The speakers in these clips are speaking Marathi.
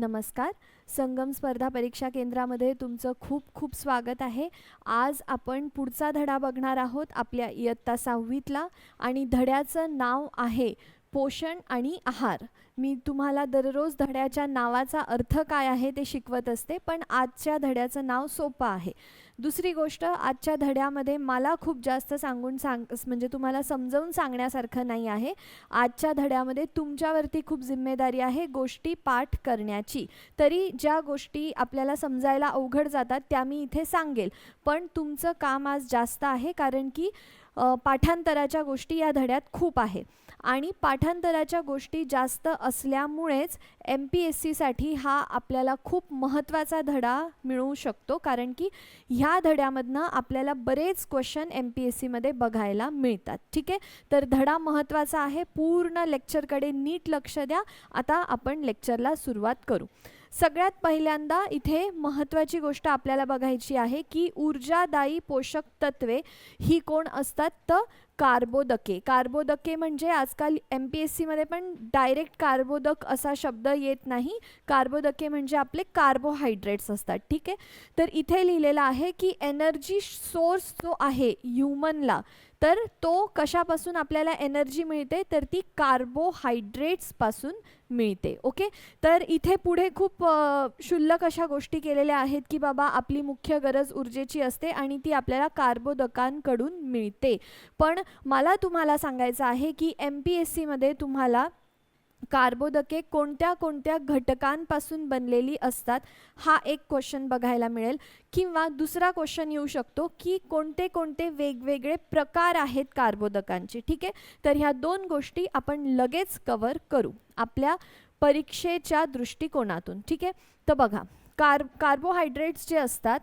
नमस्कार. संगम स्पर्धा परीक्षा केंद्रामध्ये तुमचं खूप खूप स्वागत आहे. आज आपण पुढचा धडा बघणार आहोत आपल्या इयत्ता सहावीतला आणि धड्याचं नाव आहे पोषण आणि आहार. मी तुम्हाला दररोज धड्याच्या नावाचा अर्थ काय आहे ते शिकवत असते पण आजच्या धड्याचं नाव सोपं आहे. दुसरी गोष्ट आजच्या धड्यामध्ये मला खूप जास्त सांगून सांग म्हणजे तुम्हाला समजावून सांगण्यासारखं नाही आहे. आजच्या धड्यामध्ये तुमच्यावरती खूप जिम्मेदारी आहे गोष्टी पाठ करण्याची. तरी ज्या गोष्टी आपल्याला समजायला अवघड जातात त्या मी इथे सांगेल. पण तुमचं काम आज जास्त आहे कारण की पाठांतराच्या गोष्टी या धड्यात खूप आहे. आणि पाठांतराच्या गोष्टी जास्त असल्यामुळेच एम पी एस सीसाठी हा आपल्याला खूप महत्त्वाचा धडा मिळू शकतो. कारण की ह्या धड्यामधनं आपल्याला बरेच क्वेश्चन एम पी एस सीमध्ये बघायला मिळतात. ठीक आहे? तर धडा महत्त्वाचा आहे. पूर्ण लेक्चरकडे नीट लक्ष द्या. आता आपण लेक्चरला सुरुवात करू. सगळ्यात पहिल्यांदा इथे महत्त्वाची गोष्ट आपल्याला बघायची आहे की ऊर्जादायी पोषक तत्वे ही कोण असतात? तर कार्बोदके. कार्बोदके म्हणजे आजकाल एम पी एस सीमध्ये पण डायरेक्ट कार्बोदक असा शब्द येत नाही. कार्बोदके म्हणजे आपले कार्बोहायड्रेट्स असतात. ठीक आहे? तर इथे लिहिलेलं आहे की एनर्जी सोर्स जो आहे ह्युमनला तर तो कशापासून आपल्याला एनर्जी मिळते? तर ती कार्बोहायड्रेट्सपासून मिळते. ओके तर इथे पुढे खूप शुल्लक क्षुल्लक अशा गोष्टी केलेल्या आहेत की बाबा आपली मुख्य गरज ऊर्जेची असते आणि ती आपल्याला कार्बोदकांकडून मिळते. पण मला तुम्हाला सांगायचं आहे की एम पी एस सीमध्ये तुम्हाला कार्बोदके कोणत्या कोणत्या घटकांपासून बनलेली असतात हा एक क्वेश्चन बघायला मिळेल. किंवा दुसरा क्वेश्चन येऊ शकतो की कोणते कोणते वेगवेगळे प्रकार आहेत कार्बोदकांचे ठीक आहे? तर ह्या दोन गोष्टी आपण लगेच कवर करू आपल्या परीक्षेच्या दृष्टिकोनातून ठीक आहे? तर बघा कार कार्बोहायड्रेट्स जे असतात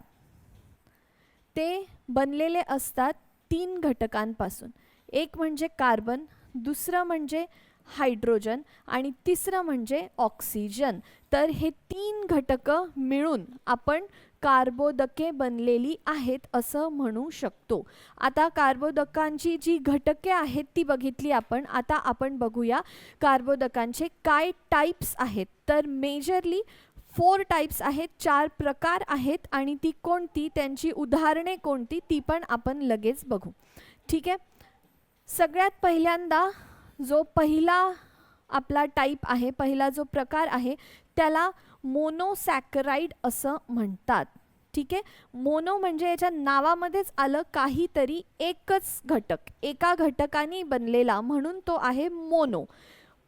ते बनलेले असतात तीन घटकांपासून. एक म्हणजे कार्बन दुसरं म्हणजे हायड्रोजन आणि तिसरं म्हणजे ऑक्सिजन. तर हे तीन घटकं मिळून आपण कार्बोदके बनलेली आहेत असं म्हणू शकतो. आता कार्बोदकांची जी घटके आहेत ती बघितली आपण. आता आपण बघूया कार्बोदकांचे काय टाईप्स आहेत. तर मेजरली फोर टाईप्स आहेत चार प्रकार आहेत आणि ती कोणती त्यांची उदाहरणे कोणती ती पण आपण लगेच बघू. ठीक आहे? सगळ्यात पहिल्यांदा जो पहिला आपला टाईप आहे पहिला जो प्रकार आहे त्याला मोनोसॅकराईड असं म्हणतात. ठीक आहे? मोनो म्हणजे याच्या नावामध्येच आलं काहीतरी एकच घटक एका घटकाने बनलेला म्हणून तो आहे मोनो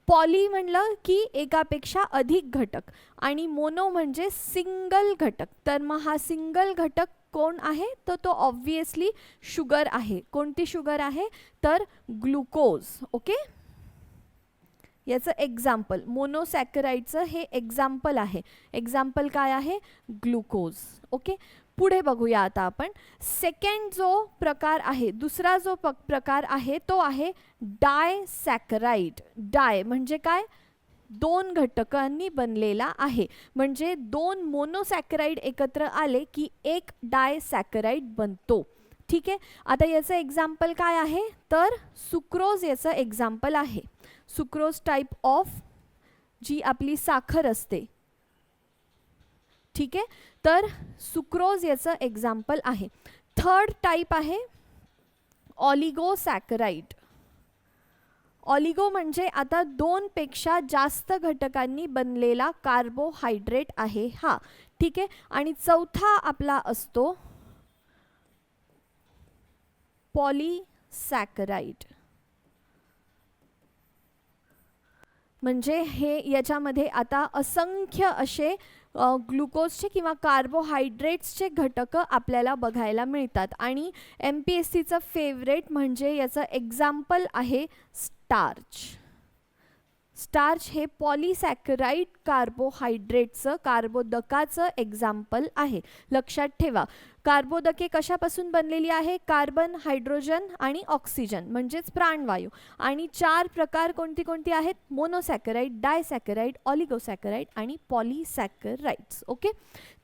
पॉली म्हणलं की एकापेक्षा अधिक घटक आणि मोनो म्हणजे सिंगल घटक. तर मग हा सिंगल घटक कोण आहे? तर तो ऑब्वियसली शुगर आहे. कोणती शुगर आहे? तर ग्लुकोज ओके याचं एक्झाम्पल मोनोसॅकराईडचं हे एक्झाम्पल आहे. एक्झाम्पल काय आहे? ग्लुकोज ओके पुढे बघूया आता आपण. सेकंड जो प्रकार आहे दुसरा जो प प्रकार आहे तो आहे डाय सॅकराईड डाय म्हणजे काय? दोन घटकांनी बनलेला आहे. म्हणजे दोन मोनोसॅकराईड एकत्र आले की एक डाय सॅकराईड बनतो. ठीक आहे? आता याचं एक्झाम्पल काय आहे? तर सुक्रोज याचं एक्झाम्पल आहे. सुक्रोज टाईप ऑफ जी आपली साखर असते. ठीक आहे? तर सुक्रोज याचं एक्झाम्पल आहे. थर्ड टाईप आहे ऑलिगोसॅकराईड ऑलिगो म्हणजे आता दोनपेक्षा जास्त घटकांनी बनलेला कार्बोहायड्रेट आहे हा. ठीक आहे? आणि चौथा आपला असतो पॉलीसॅकराईड म्हणजे हे याच्यामध्ये आता असंख्य असे ग्लुकोजचे किंवा कार्बोहायड्रेट्सचे घटकं आपल्याला बघायला मिळतात. आणि एम पी एस सीचं फेवरेट म्हणजे याचं एक्झाम्पल आहे स्टार्च स्टार्च हे पॉलीसॅकराईड कार्बोहायड्रेटचं कार्बोदकाचं एक्झाम्पल आहे. लक्षात ठेवा कार्बोदके कशापासून बनलेली आहे? कार्बन हायड्रोजन आणि ऑक्सिजन म्हणजेच प्राणवायू. आणि चार प्रकार कोणती कोणती आहेत? मोनोसॅकराईड डायसॅकराईड ऑलिगोसॅकराईड आणि पॉलिसॅकराईड्स. ओके?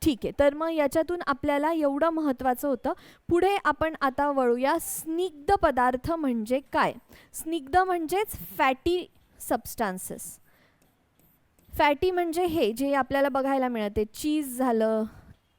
ठीक आहे. तर मग याच्यातून आपल्याला एवढं महत्त्वाचं होतं. पुढे आपण आता वळूया स्निग्ध पदार्थ म्हणजे काय? स्निग्ध म्हणजेच फॅटी सबस्टान्सेस फॅटी म्हणजे हे जे आपल्याला बघायला मिळते. चीज झालं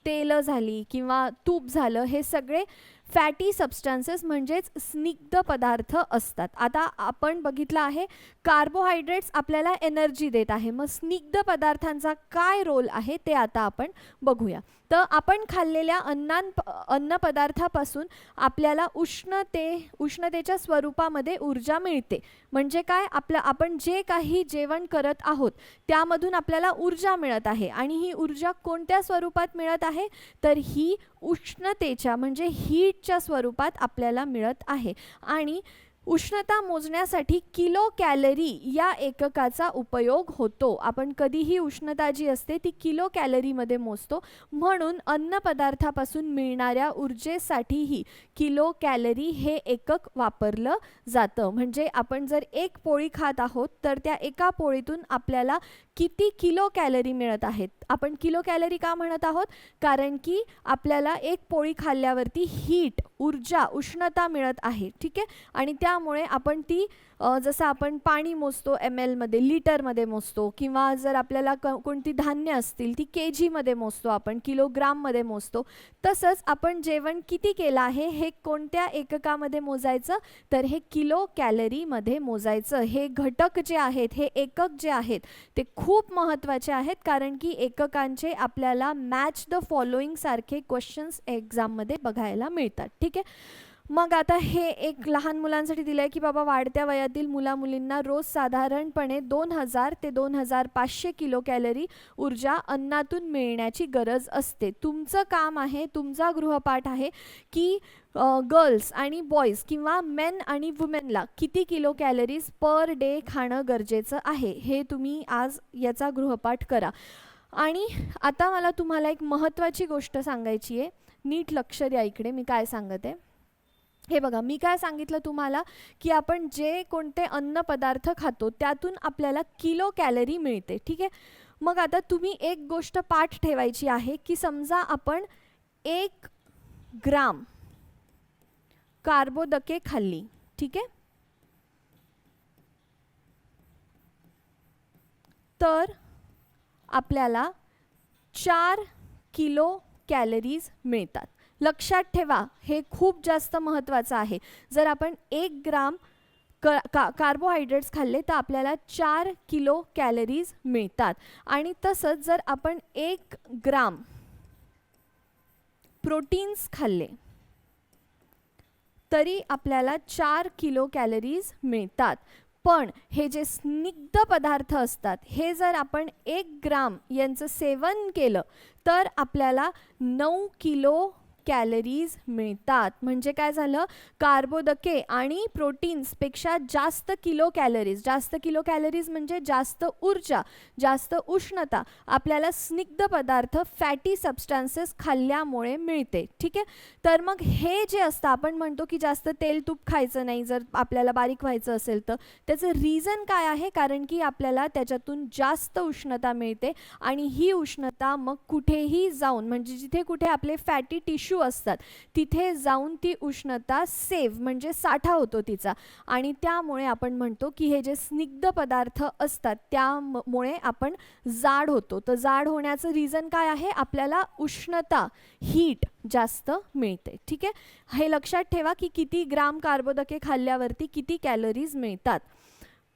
तेलं झाली किंवा तूप झालं हे सगळे फॅटी सबस्टान्सेस म्हणजेच स्निग्ध पदार्थ असतात. आता आपण बघितलं आहे कार्बोहायड्रेट्स आपल्याला एनर्जी देत आहे. मग स्निग्ध पदार्थांचा काय रोल आहे ते आता आपण बघूया. तर आपण खाल्लेल्या अन्नां अन्नपदार्थापासून आपल्याला उष्णते उष्णतेच्या स्वरूपामध्ये ऊर्जा मिळते. म्हणजे काय? आपलं आपण जे काही जेवण करत आहोत त्यामधून आपल्याला ऊर्जा मिळत आहे. आणि ही ऊर्जा कोणत्या स्वरूपात मिळत आहे? तर ही उष्णतेच्या म्हणजे हीटच्या स्वरूपात आपल्याला मिळत आहे. आणि उष्णता मोजण्यासाठी किलो कॅलरी या एककाचा उपयोग होतो. आपण कधीही उष्णता जी असते ती किलो कॅलरीमध्ये मोजतो. म्हणून अन्नपदार्थापासून मिळणाऱ्या ऊर्जेसाठीही किलो कॅलरी हे एकक वापरलं जातं. म्हणजे आपण जर एक पोळी खात आहोत तर त्या एका पोळीतून आपल्याला किती किलो कॅलरी मिळत आहेत? आपण किलो कॅलरी का म्हणत आहोत? कारण की आपल्याला एक पोळी खाल्ल्यावरती हीट ऊर्जा उष्णता मिळत आहे ठीक आहे? आणि त्यामुळे आपण ती जसं आपण पाणी मोजतो एम एलमध्ये लिटरमध्ये मोजतो किंवा जर आपल्याला क कोणती धान्य असतील ती के जीमध्ये मोजतो आपण किलोग्राममध्ये मोजतो तसंच आपण जेवण किती केलं आहे हे कोणत्या एककामध्ये मोजायचं? तर हे किलो कॅलरीमध्ये मोजायचं. हे घटक जे आहेत हे एकक जे आहेत ते खूप महत्त्वाचे आहेत कारण की एककांचे आपल्याला मॅच द फॉलोईंगसारखे क्वेश्चन्स एक्झाममध्ये बघायला मिळतात. ठीक आहे? मग आता हे एक लहान मुलांसाठी दिलं आहे की बाबा वाढत्या वयातील मुला मुलींना रोज साधारणपणे दोन हजार ते दोन हजार पाचशे किलो कॅलरी ऊर्जा अन्नातून मिळण्याची गरज असते. तुमचं काम आहे तुमचा गृहपाठ आहे की गर्ल्स आणि बॉईज किंवा मेन आणि वुमेनला किती किलो कॅलरीज पर डे खाणं गरजेचं आहे हे तुम्ही आज याचा गृहपाठ करा. आणि आता मला तुम्हाला एक महत्त्वाची गोष्ट सांगायची आहे. नीट लक्ष द्या इकडे मी काय सांगते. आहे हे बघा मी काय सांगितलं तुम्हाला की आपण जे कोणते अन्न पदार्थ खातो त्यातून आपल्याला किलो कॅलरी मिळते ठीक आहे? मग आता तुम्ही एक गोष्ट पाठ ठेवायची आहे की समजा आपण एक ग्राम कार्बोदके खाल्ली ठीक आहे? तर आपल्याला चार किलो कॅलरीज मिळतात. लक्षात ठेवा हे खूप जास्त महत्त्वाचं आहे. जर आपण एक ग्राम क का कार्बोहायड्रेट्स खाल्ले तर आपल्याला चार किलो कॅलरीज मिळतात. आणि तसंच जर आपण एक ग्राम प्रोटीन्स खाल्ले तरी आपल्याला चार किलो कॅलरीज मिळतात. पण हे जे स्निग्ध पदार्थ असतात हे जर आपण एक ग्राम यांचं सेवन केलं तर आपल्याला नऊ किलो कॅलरीज मिळतात. म्हणजे काय झालं? कार्बोदके आणि प्रोटीन्सपेक्षा जास्त किलो कॅलरीज जास्त किलो कॅलरीज म्हणजे जास्त ऊर्जा जास्त उष्णता. आपल्याला स्निग्ध पदार्थ फॅटी सबस्टान्सेस खाल्ल्यामुळे मिळते. ठीक आहे? तर मग हे जे असतं आपण म्हणतो की जास्त तेल तूप खायचं नाही जर आपल्याला बारीक व्हायचं असेल तर. त्याचं रिझन काय आहे? कारण की आपल्याला त्याच्यातून जास्त उष्णता मिळते आणि ही उष्णता मग कुठेही जाऊन म्हणजे जिथे कुठे आपले फॅटी टिश्यू टिश्यू असतात. तिथे जाऊन ती उष्णता सेव्ह म्हणजे साठा होतो तिचा. आणि त्यामुळे आपण म्हणतो की हे जे स्निग्ध पदार्थ असतात त्यामुळे आपण जाड होतो. तर जाड होण्याचं रिझन काय आहे? आपल्याला उष्णता हीट जास्त मिळते. ठीक आहे? हे लक्षात ठेवा की किती ग्राम कार्बोदके खाल्ल्यावरती किती कॅलरीज मिळतात.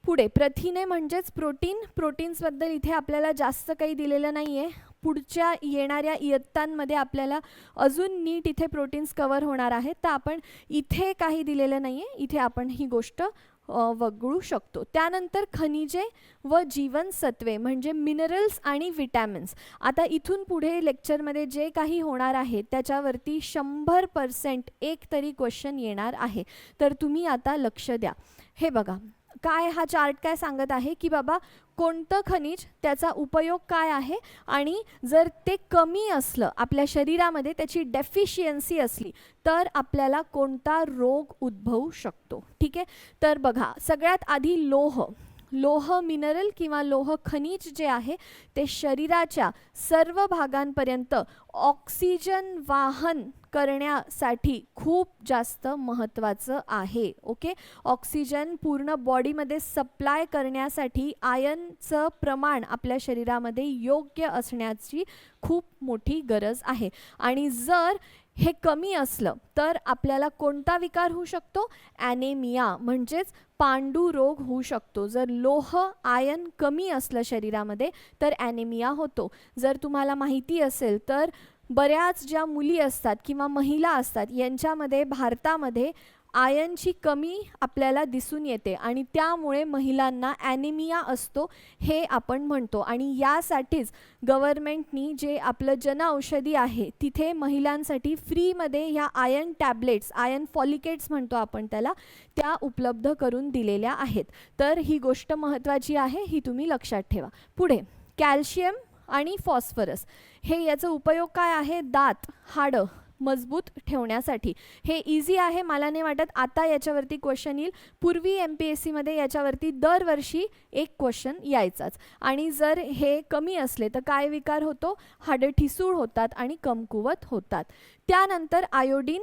पुढे प्रथिने म्हणजेच प्रोटीन प्रोटीन्सबद्दल इथे आपल्याला जास्त काही दिलेलं नाही आहे पुढच्या येणाऱ्या इयत्तांमध्ये आपल्याला अजून नीट इथे प्रोटीन्स कवर होणार आहेत. तर आपण इथे काही दिलेलं नाही आहे इथे आपण ही गोष्ट वगळू शकतो. त्यानंतर खनिजे व जीवनसत्वे म्हणजे मिनरल्स आणि विटॅमिन्स. आता इथून पुढे लेक्चरमध्ये जे काही होणार आहे त्याच्यावरती शंभर पर्सेंट एक तरी क्वेश्चन येणार आहे. तर तुम्ही आता लक्ष द्या. हे बघा. काय हा चार्ट काय सांगत आहे की बाबा कोणतं खनिज त्याचा उपयोग काय आहे आणि जर ते कमी असलं आपल्या शरीरामध्ये त्याची डेफिशियन्सी असली तर आपल्याला कोणता रोग उद्भवू शकतो? ठीक आहे? तर बघा सगळ्यात आधी लोह. लोह मिनरल किंवा लोह खनिज जे आहे ते शरीराच्या सर्व भागांपर्यंत ऑक्सिजन वाहन करण्यासाठी खूप जास्त महत्त्वाचं आहे ओके ऑक्सिजन पूर्ण बॉडीमध्ये सप्लाय करण्यासाठी आयनचं प्रमाण आपल्या शरीरामध्ये योग्य असण्याची खूप मोठी गरज आहे. आणि जर हे कमी असलं तर आपल्याला कोणता विकार होऊ शकतो? ॲनेमिया म्हणजेच पांडू रोग होऊ शकतो. जर लोह आयन कमी असलं शरीरामध्ये तर ॲनेमिया होतो. जर तुम्हाला माहिती असेल तर बऱ्याच ज्या मुली असतात किंवा महिला असतात यांच्यामध्ये भारतामध्ये आयनची कमी आपल्याला दिसून येते आणि त्यामुळे महिलांना ॲनिमिया असतो हे आपण म्हणतो. आणि यासाठीच गव्हर्मेंटनी जे आपलं जनऔषधी आहे तिथे महिलांसाठी फ्रीमध्ये ह्या आयन टॅबलेट्स आयन फॉलिकेट्स म्हणतो आपण त्याला त्या उपलब्ध करून दिलेल्या आहेत. तर ही गोष्ट महत्त्वाची आहे ही तुम्ही लक्षात ठेवा. पुढे कॅल्शियम आणि फॉस्फरस. हे याचा उपयोग काय आहे? दात हाडं मजबूत ठेवण्यासाठी. हे इझी आहे मला नाही वाटत. आता याच्यावरती क्वेश्चन येईल. पूर्वी एम पी एस सीमध्ये याच्यावरती दरवर्षी एक क्वेश्चन यायचाच. आणि जर हे कमी असले तर काय विकार होतो? हाडं ठिसूळ होतात आणि कमकुवत होतात. त्यानंतर आयोडीन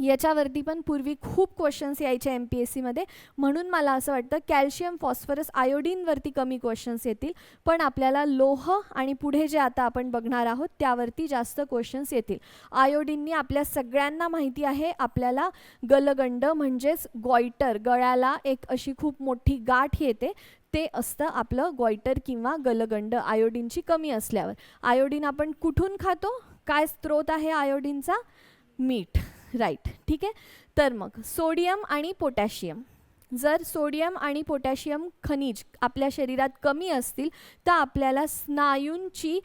याच्यावरती पण पूर्वी खूप क्वेश्चन्स यायचे एम पी एस सीमध्ये म्हणून मला असं वाटतं कॅल्शियम फॉस्फरस आयोडीनवरती कमी क्वेश्चन्स येतील. पण आपल्याला लोह आणि पुढे जे आता आपण बघणार आहोत त्यावरती जास्त क्वेश्चन्स येतील. आयोडीननी आपल्या सगळ्यांना माहिती आहे आपल्याला गलगंड म्हणजेच गॉयटर गळ्याला एक अशी खूप मोठी गाठ येते. ते असतं आपलं गॉयटर किंवा गलगंड आयोडीनची कमी असल्यावर. आयोडीन आपण कुठून खातो? काय स्त्रोत आहे आयोडीनचा मीठ. राईट. ठीक आहे? तर मग सोडियम आणि पोटॅशियम. जर सोडियम आणि पोटॅशियम खनिज आपल्या शरीरात कमी असतील तर आपल्याला स्नायूंची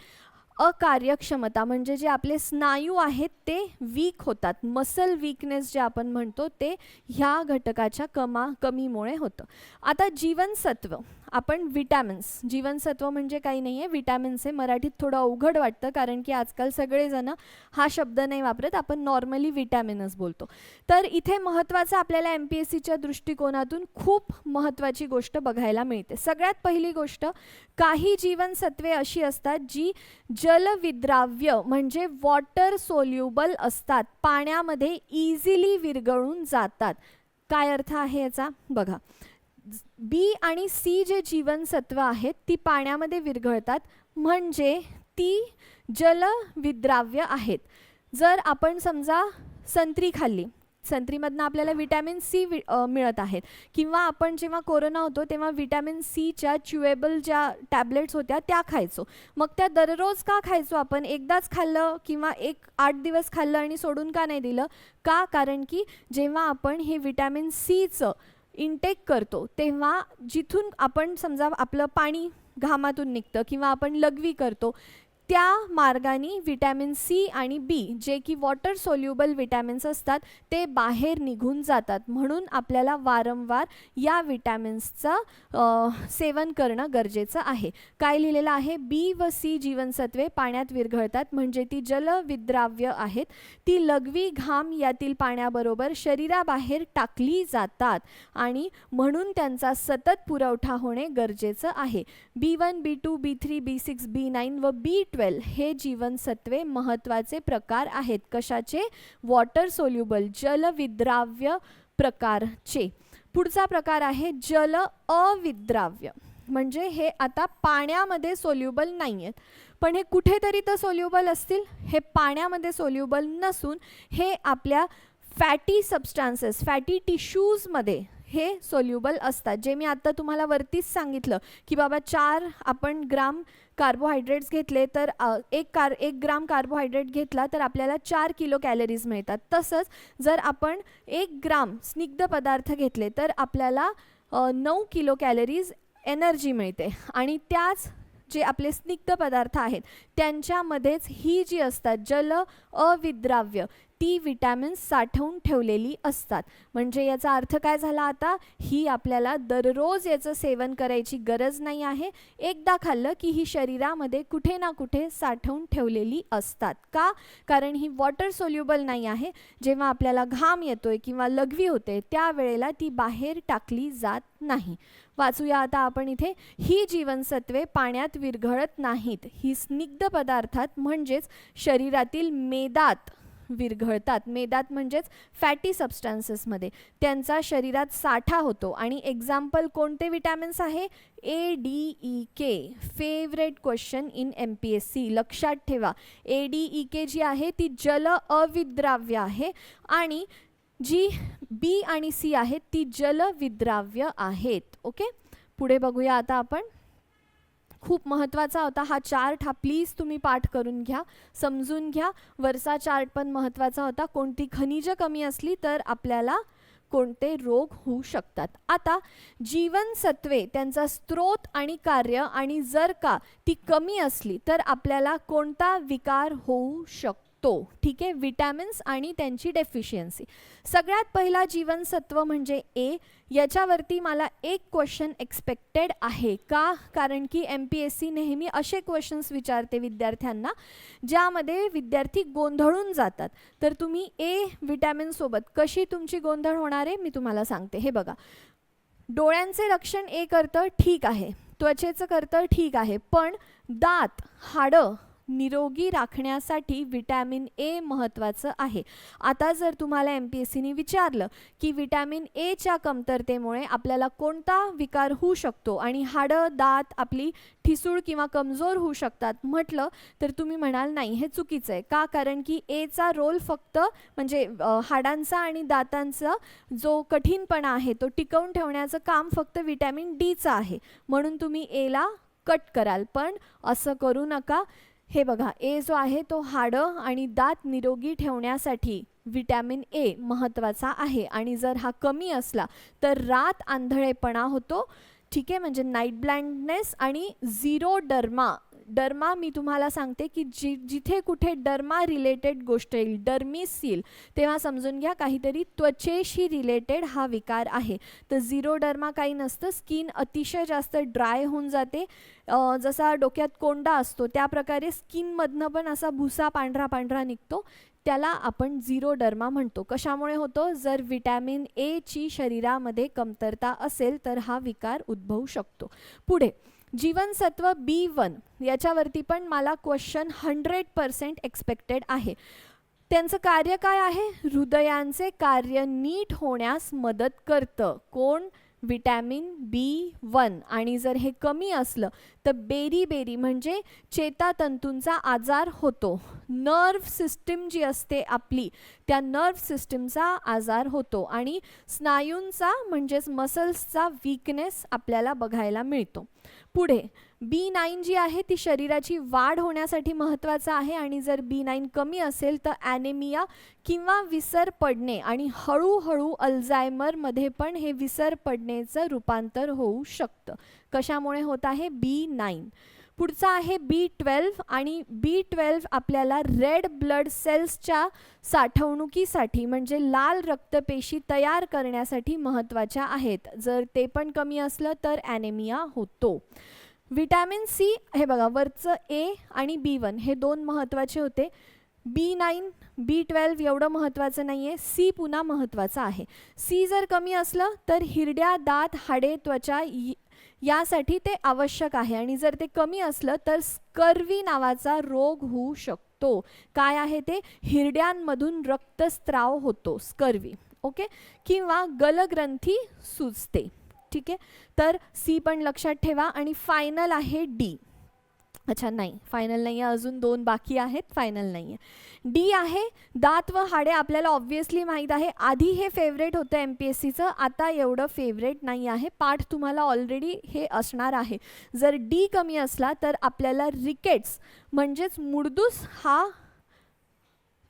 अकार्यक्षमता म्हणजे जे आपले स्नायू आहेत ते वीक होतात. मसल वीकनेस जे आपण म्हणतो ते ह्या घटकाच्या कमा कमीमुळे होतं. आता जीवनसत्व. आपण विटॅमिन्स. जीवनसत्व म्हणजे काही नाही आहे विटॅमिन्स हे मराठीत थोडं अवघड वाटतं कारण की आजकाल सगळेजणं हा शब्द नाही वापरत. आपण नॉर्मली विटॅमिनच बोलतो. तर इथे महत्त्वाचं आपल्याला एम पी एस सीच्या दृष्टिकोनातून खूप महत्त्वाची गोष्ट बघायला मिळते. सगळ्यात पहिली गोष्ट काही जीवनसत्वे अशी असतात जी जलविद्राव्य म्हणजे वॉटर सोल्युबल असतात. पाण्यामध्ये इझिली विरघळून जातात. काय अर्थ आहे याचा? बघा. बी आणि सी जे जीवनसत्व आहेत ती पाण्यामध्ये विरघळतात. म्हणजे ती जलविद्राव्य आहेत. जर आपण समजा संत्री खाल्ली संत्रीमधनं आपल्याला विटॅमिन सी वि मिळत आहेत. किंवा आपण जेव्हा कोरोना होतो तेव्हा विटॅमिन सीच्या च्युएबल ज्या टॅबलेट्स होत्या त्या खायचो. मग त्या दररोज का खायचो आपण? एकदाच खाल्लं किंवा एक आठ दिवस खाल्लं आणि सोडून का नाही दिलं? का? कारण की जेव्हा आपण हे विटॅमिन सीचं इनटेक करतो तेव्हा जिथून आपण समजा आपलं पाणी घामातून निघतं किंवा आपण लघवी करतो त्या मार्गाने विटॅमिन सी आणि बी जे की वॉटर सोल्युबल विटॅमिन्स असतात ते बाहेर निघून जातात. म्हणून आपल्याला वारंवार या विटॅमिन्सचं सेवन करणं गरजेचं आहे. काय लिहिलेलं आहे? बी व सी जीवनसत्वे पाण्यात विरघळतात म्हणजे ती जलविद्राव्य आहेत. ती लघवी घाम यातील पाण्याबरोबर शरीराबाहेर टाकली जातात आणि म्हणून त्यांचा सतत पुरवठा होणे गरजेचं आहे. B one B two B three B six B nine व बी ट्वेल्व हे जीवनसत्वे महत्त्वाचे प्रकार आहेत. कशाचे? वॉटर सोल्युबल जलविद्राव्य प्रकारचे. पुढचा प्रकार आहे जल अविद्राव्य. म्हणजे हे आता पाण्यामध्ये सोल्युबल नाही आहेत पण हे कुठेतरी तर सोल्युबल असतील? हे पाण्यामध्ये सोल्युबल नसून हे आपल्या फॅटी सबस्टान्सेस फॅटी टिश्यूजमध्ये हे सोल्युबल असतात. जे मी आता तुम्हाला वरतीच सांगितलं की बाबा चार आपण ग्राम कार्बोहायड्रेट्स घेतले तर एक कार एक ग्राम कार्बोहायड्रेट घेतला तर आपल्याला चार किलो कॅलरीज मिळतात. तसंच जर आपण एक ग्राम स्निग्ध पदार्थ घेतले तर आपल्याला नऊ किलो कॅलरीज एनर्जी मिळते. आणि त्याच जे आपले स्निग्ध पदार्थ आहेत त्यांच्यामध्येच ही जी असतात जल अविद्राव्य ती विटॅमिन्स साठवून ठेवलेली असतात. म्हणजे याचा अर्थ काय झाला आता? ही आपल्याला दररोज याचं सेवन करायची गरज नाही आहे. एकदा खाल्लं की ही शरीरामध्ये कुठे ना कुठे साठवून ठेवलेली असतात. का? कारण ही वॉटर सोल्युबल नाही आहे. जेव्हा आपल्याला घाम येतोय किंवा लघवी होते त्यावेळेला ती बाहेर टाकली जात नाही. वाचूया आता आपण इथे. ही जीवनसत्वे पाण्यात विरघळत नाहीत. ही स्निग्ध पदार्थात म्हणजेच शरीरातील मेदात विरघळतात. मेदात म्हणजेच फॅटी सबस्टन्सेसमध्ये त्यांचा शरीरात साठा होतो. आणि एक्झाम्पल कोणते विटॅमिन्स आहे? A D E K favourite question in M P S C लक्षात ठेवा. ए डी ई के जी आहे ती जल अविद्राव्य आहे. आणि जी बी आणि सी आहेत ती जलविद्राव्य आहेत. ओके? पुढे बघूया आता आपण. खूप महत्त्वाचा होता हा चार्ट हा प्लीज तुम्ही पाठ करून घ्या समजून घ्या. वरचा चार्ट पण महत्त्वाचा होता. कोणती खनिजं कमी असली तर आपल्याला कोणते रोग होऊ शकतात. आता जीवनसत्वे त्यांचा स्रोत आणि कार्य आणि जर का ती कमी असली तर आपल्याला कोणता विकार होऊ शकतो? ठीक आहे? विटॅमिन्स आणि त्यांची डेफिशियन्सी सगळ्यात पहिला जीवनसत्व म्हणजे ए याच्यावरती मला एक क्वेश्चन एक्सपेक्टेड आहे. का? कारण की एम पी एस सी नेहमी असे क्वेश्चन्स विचारते विद्यार्थ्यांना ज्यामध्ये विद्यार्थी गोंधळून जातात. तर तुम्ही ए विटॅमिनसोबत कशी तुमची गोंधळ होणार आहे? मी तुम्हाला सांगते. हे बघा. डोळ्यांचे रक्षण ए करतं ठीक आहे. त्वचेचं करतं ठीक आहे. पण दात हाडं निरोगी राखण्यासाठी विटॅमिन ए महत्त्वाचं आहे. आता जर तुम्हाला एम पी एस सीने विचारलं की विटॅमिन एच्या कमतरतेमुळे आपल्याला कोणता विकार होऊ शकतो आणि हाडं दात आपली ठिसूळ किंवा कमजोर होऊ शकतात म्हटलं तर तुम्ही म्हणाल नाही हे चुकीचं आहे. का? कारण की एचा रोल फक्त म्हणजे हाडांचा आणि दातांचा जो कठीणपणा आहे तो टिकवून ठेवण्याचं काम फक्त विटॅमिन डीचं आहे. म्हणून तुम्ही एला कट कराल. पण असं करू नका. हे बघा ए जो आहे तो हाडं आणि दात निरोगी ठेवण्यासाठी विटॅमिन ए महत्त्वाचा आहे. आणि जर हा कमी असला तर रात आंधळेपणा होतो. ठीक आहे म्हणजे नाईट ब्लाइंडनेस आणि झिरो डर्मा डर्मा मी तुम्हाला सांगते की जि जिथे कुठे डर्मा रिलेटेड गोष्ट येईल डर्मिस येईल तेव्हा समजून घ्या काहीतरी त्वचेशी रिलेटेड हा विकार आहे. तर झिरो डर्मा काही नसतं स्किन अतिशय जास्त ड्राय होऊन जाते. जसा डोक्यात कोंडा असतो त्या प्रकारे स्किनमधनं पण असा भुसा पांढरा पांढरा निघतो. त्याला आपण झिरो डर्मा म्हणतो. कशामुळे होतो? जर विटॅमिन एची शरीरामध्ये कमतरता असेल तर हा विकार उद्भवू शकतो. पुढे जीवनसत्व बी वन याच्यावरती पण मला क्वेश्चन हंड्रेड पर्सेंट एक्सपेक्टेड आहे. त्यांचं कार्य काय आहे? हृदयांचे कार्य नीट होण्यास मदत करतं. कोण? Vitamin B one. आणि जर हे कमी असलं तर बेरी बेरी म्हणजे चेतातंतूंचा आजार होतो. नर्व्ह सिस्टीम जी असते आपली त्या नर्व्ह सिस्टीमचा आजार होतो. आणि स्नायूंचा म्हणजेच मसल्सचा वीकनेस आपल्याला बघायला मिळतो. पुढे बी नाईन जी आहे ती शरीराची वाढ होण्यासाठी महत्त्वाचं आहे आणि जर बी नाईन कमी असेल तर ॲनेमिया किंवा विसर पडणे आणि हळूहळू अल्झायमरमध्ये पण हे विसर पडण्याचं रूपांतर होऊ शकतं. कशामुळे होत आहे? बी नाईन पुढचा आहे बी ट्वेल्व आणि बी ट्वेल्व आपल्याला रेड ब्लड सेल्सच्या साठवणुकीसाठी म्हणजे लाल रक्तपेशी तयार करण्यासाठी महत्त्वाच्या आहेत. जर ते पण कमी असलं तर ॲनेमिया होतो. व्हिटॅमिन सी हे बघा वरचं ए आणि बी वन हे दोन महत्त्वाचे होते. बी नाईन बी ट्वेल्व एवढं महत्त्वाचं नाही आहे सी पुन्हा महत्त्वाचं आहे. सी जर कमी असलं तर हिरड्या दात हाडे त्वचा यासाठी ते आवश्यक आहे. आणि जर ते कमी असलं तर स्कर्वी नावाचा रोग होऊ शकतो. काय आहे ते? हिरड्यांमधून रक्तस्त्राव होतो स्कर्वी ओके किंवा गलग्रंथी सुचते ठीक आहे? तर सी पण लक्षात ठेवा आणि फायनल आहे डी अच्छा नाही. फायनल नाही आहे अजून दोन बाकी आहेत. फायनल नाही आहे डी आहे दात व हाडे आपल्याला ऑब्व्हियसली माहीत आहे. आधी हे फेवरेट होतं एम पी एस सीचं आता एवढं फेवरेट नाही आहे. पाठ तुम्हाला ऑलरेडी हे असणार आहे. जर डी कमी असला तर आपल्याला रिकेट्स म्हणजेच मुडदूस हा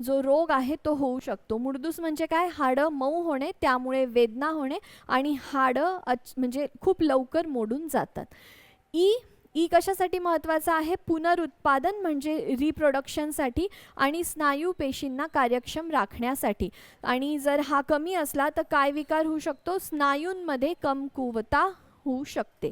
जो रोग आहे तो होऊ शकतो. मुडदूस म्हणजे काय? हाडं मऊ होणे त्यामुळे वेदना होणे आणि हाडं अच म्हणजे खूप लवकर मोडून जातात. ई ई कशासाठी महत्त्वाचं आहे? पुनरुत्पादन म्हणजे रिप्रोडक्शनसाठी आणि स्नायू पेशींना कार्यक्षम राखण्यासाठी. आणि जर हा कमी असला तर काय विकार होऊ शकतो? स्नायूंमध्ये कमकुवता होऊ शकते.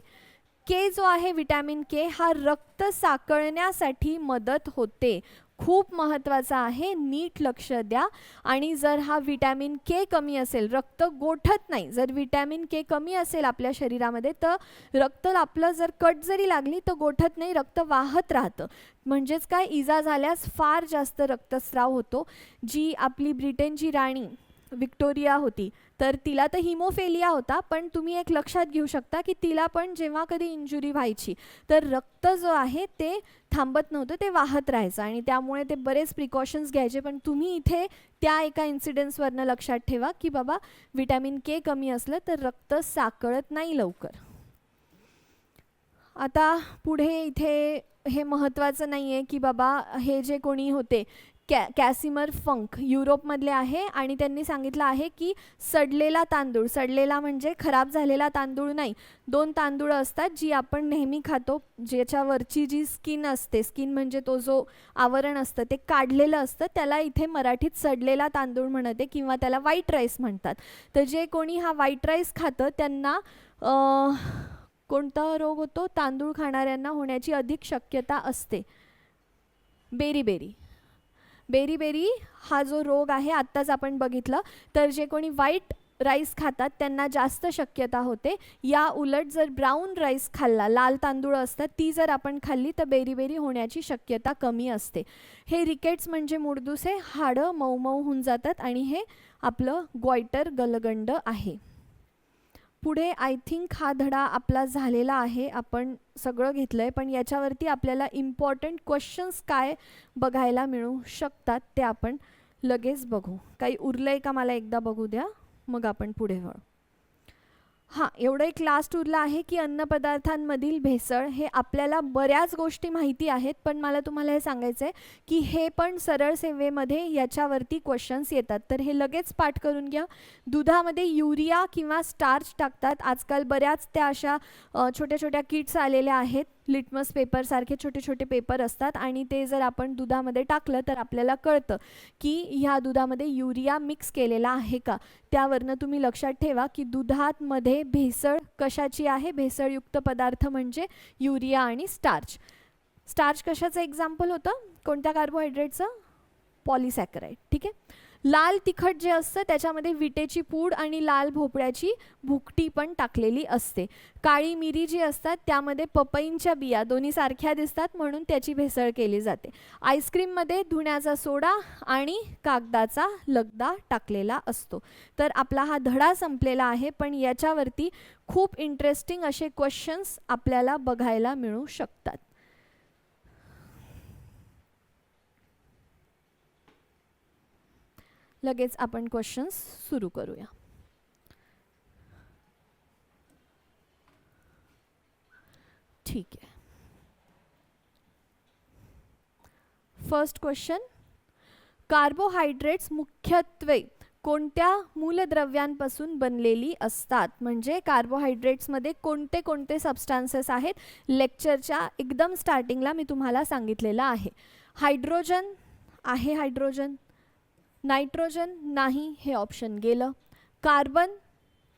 के जो आहे विटॅमिन के हा रक्त साकळण्यासाठी मदत होते. खूप महत्त्वाचा आहे. नीट लक्ष द्या. आणि जर हा विटॅमिन के कमी असेल रक्त गोठत नाही जर विटॅमिन के कमी असेल आपल्या शरीरामध्ये तर रक्त आपलं जर कट जरी लागली तर गोठत नाही रक्त वाहत राहतं. म्हणजेच काय? इजा झाल्यास फार जास्त रक्तस्राव होतो. जी आपली ब्रिटनची राणी विक्टोरिया होती. तर तिला तर हिमोफेलिया होता पण तुम्ही एक लक्षात घेऊ शकता की तिला पण जेव्हा कधी इंजुरी व्हायची तर रक्त जो आहे ते थांबत नव्हतं ते वाहत राहायचं आणि त्यामुळे ते बरेच प्रिकॉशन्स घ्यायचे. पण तुम्ही इथे त्या एका इन्सिडेंट्सवरनं लक्षात ठेवा की बाबा विटॅमिन के कमी असलं तर रक्त साकळत नाही लवकर. आता पुढे इथे हे महत्त्वाचं नाही आहे की बाबा हे जे कोणी होते कॅ कॅसिमर फंक युरोपमधले आहे आणि त्यांनी सांगितलं आहे की सडलेला तांदूळ सडलेला म्हणजे खराब झालेला तांदूळ नाही. दोन तांदूळ असतात जी आपण नेहमी खातो ज्याच्यावरची जी स्किन असते स्किन म्हणजे तो जो आवरण असतं ते काढलेलं असतं त्याला इथे मराठीत सडलेला तांदूळ म्हणते किंवा त्याला व्हाईट राईस म्हणतात. तर जे कोणी हा व्हाईट राईस खातं त्यांना कोणता रोग होतो? तांदूळ खाणाऱ्यांना होण्याची अधिक शक्यता असते. Berry berry. बेरीबेरी हा जो रोग आहे आत्ताच आपण बघितलं. तर जे कोणी वाईट राईस खातात त्यांना जास्त शक्यता होते. या उलट जर ब्राऊन राईस खाल्ला लाल तांदूळ असतात ती जर आपण खाल्ली तर बेरीबेरी होण्याची शक्यता कमी असते. हे रिकेट्स म्हणजे मुडदुसे हाडं मऊ मऊ होऊन जातात आणि हे आपलं ग्वायटर गलगंड आहे. पुढे आय थिंक हा धडा आपला झालेला आहे. आपण सगळं घेतलं आहे पण याच्यावरती आपल्याला इम्पॉर्टंट क्वेश्चन्स काय बघायला मिळू शकतात ते आपण लगेच बघू. काही उरलं आहे का मला एकदा बघू द्या. मग आपण पुढे वळू. हां एवढं एक लास्ट उरलं आहे की अन्नपदार्थांमधील भेसळ हे आपल्याला बऱ्याच गोष्टी माहिती आहेत पण मला तुम्हाला हे सांगायचं आहे की हे पण सरळ सेवेमध्ये याच्यावरती क्वेश्चन्स येतात. तर हे लगेच पाठ करून घ्या. दुधामध्ये युरिया किंवा स्टार्च टाकतात. आजकाल बऱ्याच त्या अशा छोट्या छोट्या किट्स आलेल्या आहेत. लिटमस पेपरसारखे छोटे छोटे पेपर असतात आणि ते जर आपण दुधामध्ये टाकलं तर आपल्याला कळतं की ह्या दुधामध्ये युरिया मिक्स केलेला आहे का? त्यावरनं तुम्ही लक्षात ठेवा की दुधातमध्ये भेसळ कशाची आहे? भेसळयुक्त पदार्थ म्हणजे युरिया आणि स्टार्च स्टार्च कशाचं एक्झाम्पल होतं? कोणत्या कार्बोहायड्रेटचं पॉलिसॅकराईड ठीक आहे? लाल तिखट जे असतं त्याच्यामध्ये विटेची पूड आणि लाल भोपळ्याची भुकटी पण टाकलेली असते. काळी मिरी जी असतात त्यामध्ये पपईंच्या बिया दोन्ही सारख्या दिसतात म्हणून त्याची भेसळ केली जाते. आईस्क्रीममध्ये धुण्याचा सोडा आणि कागदाचा लगदा टाकलेला असतो. तर आपला हा धडा संपलेला आहे पण याच्यावरती खूप इंटरेस्टिंग असे क्वेश्चन्स आपल्याला बघायला मिळू शकतात. लगेच आपण क्वेश्चन्स सुरू करूया. ठीक आहे. फर्स्ट क्वेश्चन कार्बोहायड्रेट्स मुख्यत्वे कोणत्या मूलद्रव्यांपासून बनलेली असतात? म्हणजे कार्बोहायड्रेट्समध्ये कोणते कोणते सबस्टान्सेस आहेत? लेक्चरच्या एकदम स्टार्टिंगला मी तुम्हाला सांगितलेलं आहे. हायड्रोजन आहे हायड्रोजन नायट्रोजन नाही हे ऑप्शन गेलं. कार्बन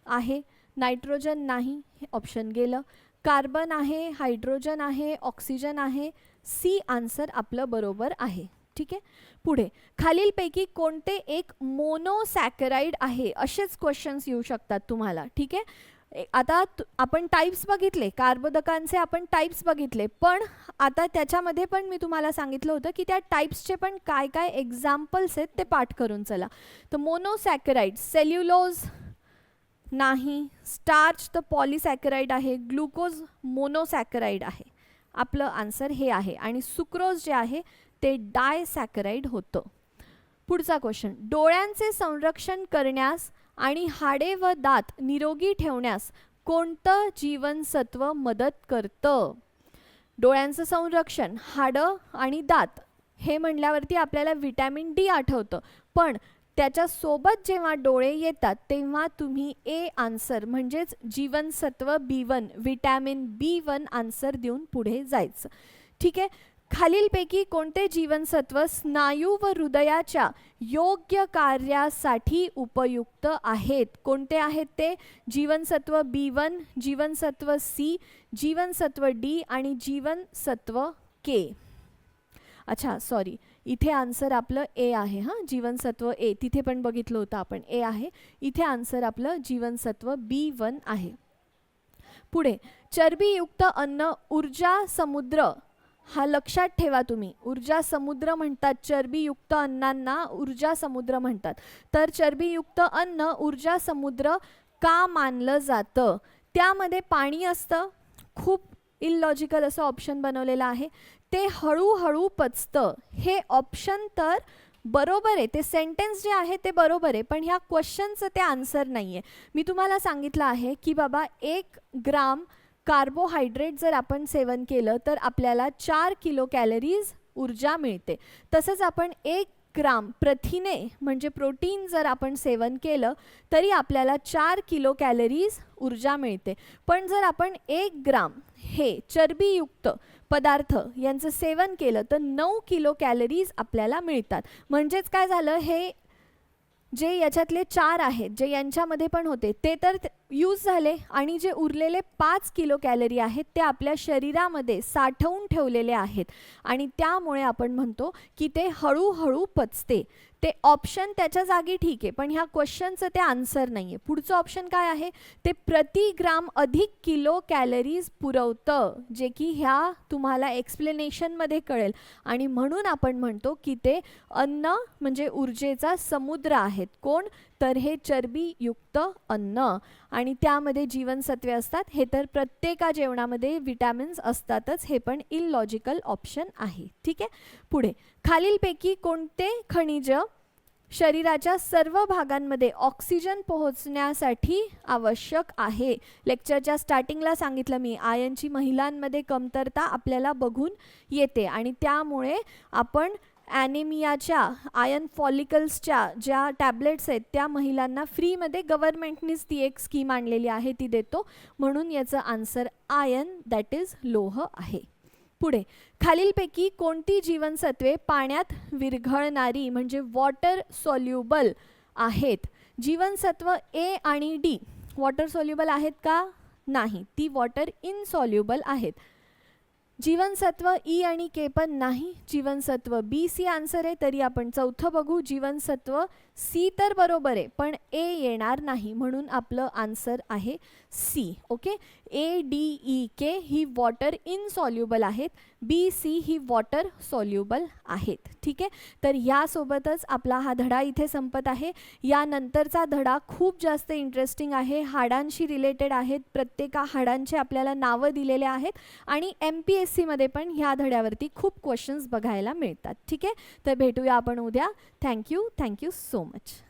आहे नायट्रोजन नाही हे ऑप्शन गेलं. कार्बन आहे हायड्रोजन आहे ऑक्सिजन आहे सी आन्सर आपलं बरोबर आहे. ठीक आहे? पुढे खालीलपैकी कोणते एक मोनोसॅकराईड आहे? असेच क्वेश्चन्स येऊ शकतात तुम्हाला. ठीक आहे? आता आपण टाईप्स बघितले कार्बोदकांचे आपण टाईप्स बघितले पण आता त्याच्यामध्ये पण मी तुम्हाला सांगितलं होतं की त्या टाईप्सचे पण काय काय एक्झाम्पल्स आहेत ते पाठ करून चला. तर मोनोसॅकराईड सेल्युलोज नाही स्टार्च तर पॉलिसॅकराईड आहे ग्लुकोज मोनोसॅकराईड आहे. आपलं आन्सर हे आहे. आणि सुक्रोज जे आहे ते डायसॅकराईड होतं. पुढचा क्वेश्चन डोळ्यांचे संरक्षण करण्यास आणि हाडे व दात निरोगी ठेवण्यास कोणतं जीवनसत्व मदत करतं? डोळ्यांचं संरक्षण हाडं आणि दात हे म्हणल्यावरती आपल्याला विटॅमिन डी आठवतं. पण त्याच्यासोबत जेव्हा डोळे येतात तेव्हा तुम्ही ए आन्सर म्हणजेच जीवनसत्व B one vitamin B one answer देऊन पुढे जायचं. ठीक आहे? खालीलपैकी कोणते जीवनसत्व स्नायू व हृदयाच्या योग्य कार्यासाठी उपयुक्त आहेत? कोणते आहेत ते? जीवनसत्व बी वन जीवनसत्व सी जीवनसत्व डी आणि जीवनसत्व के. अच्छा सॉरी इथे आन्सर आपलं ए आहे हां? जीवनसत्व ए तिथे पण बघितलं होतं आपण. ए आहे. इथे आन्सर आपलं जीवनसत्व बी वन आहे. पुढे चरबीयुक्त अन्न ऊर्जा समुद्र हा लक्षात ठेवा तुम्ही. ऊर्जा समुद्र म्हणतात चरबीयुक्त अन्नांना ऊर्जा समुद्र म्हणतात. तर चरबीयुक्त अन्न ऊर्जा समुद्र का मानलं जातं? त्यामध्ये पाणी असतं. खूप इलॉजिकल असं ऑप्शन बनवलेलं आहे. ते हळूहळू पचतं. हे ऑप्शन तर बरोबर आहे. ते सेंटेन्स जे आहे ते बरोबर आहे. पण ह्या क्वेश्चनचं ते आन्सर नाही आहे मी तुम्हाला सांगितलं आहे की बाबा एक ग्राम कार्बोहायड्रेट जर आपण सेवन केलं तर आपल्याला चार किलो कॅलरीज ऊर्जा मिळते. तसंच आपण एक ग्राम प्रथिने म्हणजे प्रोटीन जर आपण सेवन केलं तरी आपल्याला चार किलो कॅलरीज ऊर्जा मिळते. पण जर आपण एक ग्राम हे चरबीयुक्त पदार्थ यांचं सेवन केलं तर नऊ किलो कॅलरीज आपल्याला मिळतात. म्हणजेच काय झालं हे जे याच्यातले चार आहेत जे यांच्यामध्ये पण होते ते तर यूज झाले आणि जे उरलेले पाच किलो कॅलरी आहेत ते आपल्या शरीरामध्ये साठवून ठेवलेले आहेत. आणि त्यामुळे आपण म्हणतो की ते हळूहळू पचते. ते ऑप्शन त्याच्या जागी ठीक आहे पण ह्या क्वेश्चनचं ते आन्सर नाही आहे पुढचं ऑप्शन काय आहे? ते प्रति ग्राम अधिक किलो कॅलरीज पुरवतं जे की ह्या तुम्हाला एक्सप्लेनेशनमध्ये कळेल. आणि म्हणून आपण म्हणतो की ते अन्न म्हणजे ऊर्जेचा समुद्र आहेत. कोण? तर हे चरबीयुक्त अन्न आणि त्यामध्ये जीवनसत्वे असतात. हे तर प्रत्येका जेवणामध्ये विटॅमिन्स असतातच. हे पण इलॉजिकल ऑप्शन आहे. ठीक आहे? पुढे. खालीलपैकी कोणते खनिज शरीराच्या सर्व भागांमध्ये ऑक्सिजन पोहोचण्यासाठी आवश्यक आहे? लेक्चरच्या स्टार्टिंगला सांगितलं मी. आयनची महिलांमध्ये कमतरता आपल्याला बघून येते आणि त्यामुळे आपण ॲनेमियाच्या आयन फॉलिकल्सच्या ज्या टॅबलेट्स आहेत त्या महिलांना फ्रीमध्ये गव्हर्नमेंटनीच ती एक स्कीम आणलेली आहे ती देतो. म्हणून याचं आन्सर आयन दॅट इज लोह आहे. पुढे खालीलपैकी कोणती जीवनसत्वे पाण्यात विरघळणारी म्हणजे वॉटर सॉल्युबल आहेत? जीवनसत्व ए आणि डी वॉटर सॉल्युबल आहेत का? नाही ती वॉटर इनसॉल्युबल आहेत. जीवनसत्व ई आणि के पण नाही जीवनसत्व बी सी आन्सर आहे तरी आपण चौथं बघू जीवनसत्व सी तर बरोबर आहे पण ए येणार नाही म्हणून आपलं आन्सर आहे C okay? A D E K he water insoluble आहेत बी सी ही वॉटर सॉल्युबल आहेत ठीक आहे? तर यासोबतच आपला हा धडा इथे संपत आहे. यानंतरचा धडा खूप जास्त इंटरेस्टिंग आहे. हाडांशी रिलेटेड आहेत. प्रत्येका हाडांचे आपल्याला नावं दिलेले आहेत. आणि एम पी एस सीमध्ये पण ह्या धड्यावरती खूप क्वेश्चन्स बघायला मिळतात ठीक आहे? तर भेटूया आपण उद्या. Thank you thank you so much Much.